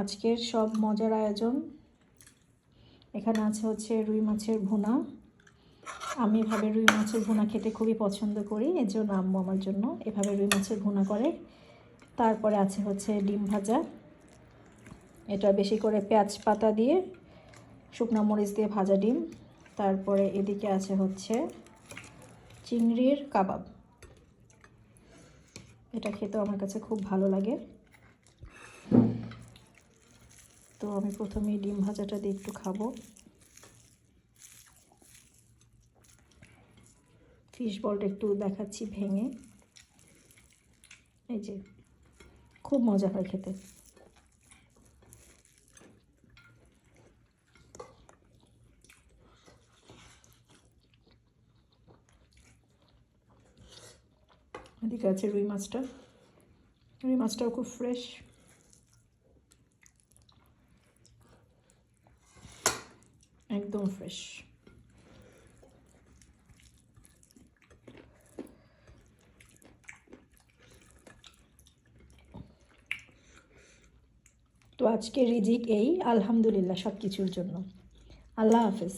আজকের সব মজার আয়োজন। এখানে আছে হচ্ছে রুই মাছের ভুনা। আমি এভাবে রুই মাছের ভুনা খেতে খুবই পছন্দ করি, এর জন্য আম্মু আমার জন্য এভাবে রুই মাছের ভুনা করে। তারপরে আছে হচ্ছে ডিম ভাজা। এটা বেশি করে পেঁয়াজ পাতা দিয়ে, শুকনো মরিচ দিয়ে ভাজা ডিম। তারপরে এদিকে আছে হচ্ছে চিংড়ির কাবাব। এটা খেতেও আমার কাছে খুব ভালো লাগে। তো আমি প্রথমে ডিম ভাজাটা দিয়ে একটু খাব। ফিশ বলটা একটু দেখাচ্ছি ভেঙে। এই যে, খুব মজা হয় খেতে। এদিকে আছে রুই মাছটা। রুই মাছটাও খুব ফ্রেশ। একদম ফ্রেশ তো আজকে রিজিক এই আলহামদুলিল্লাহ সব কিছুর জন্য। আল্লাহ হাফেজ।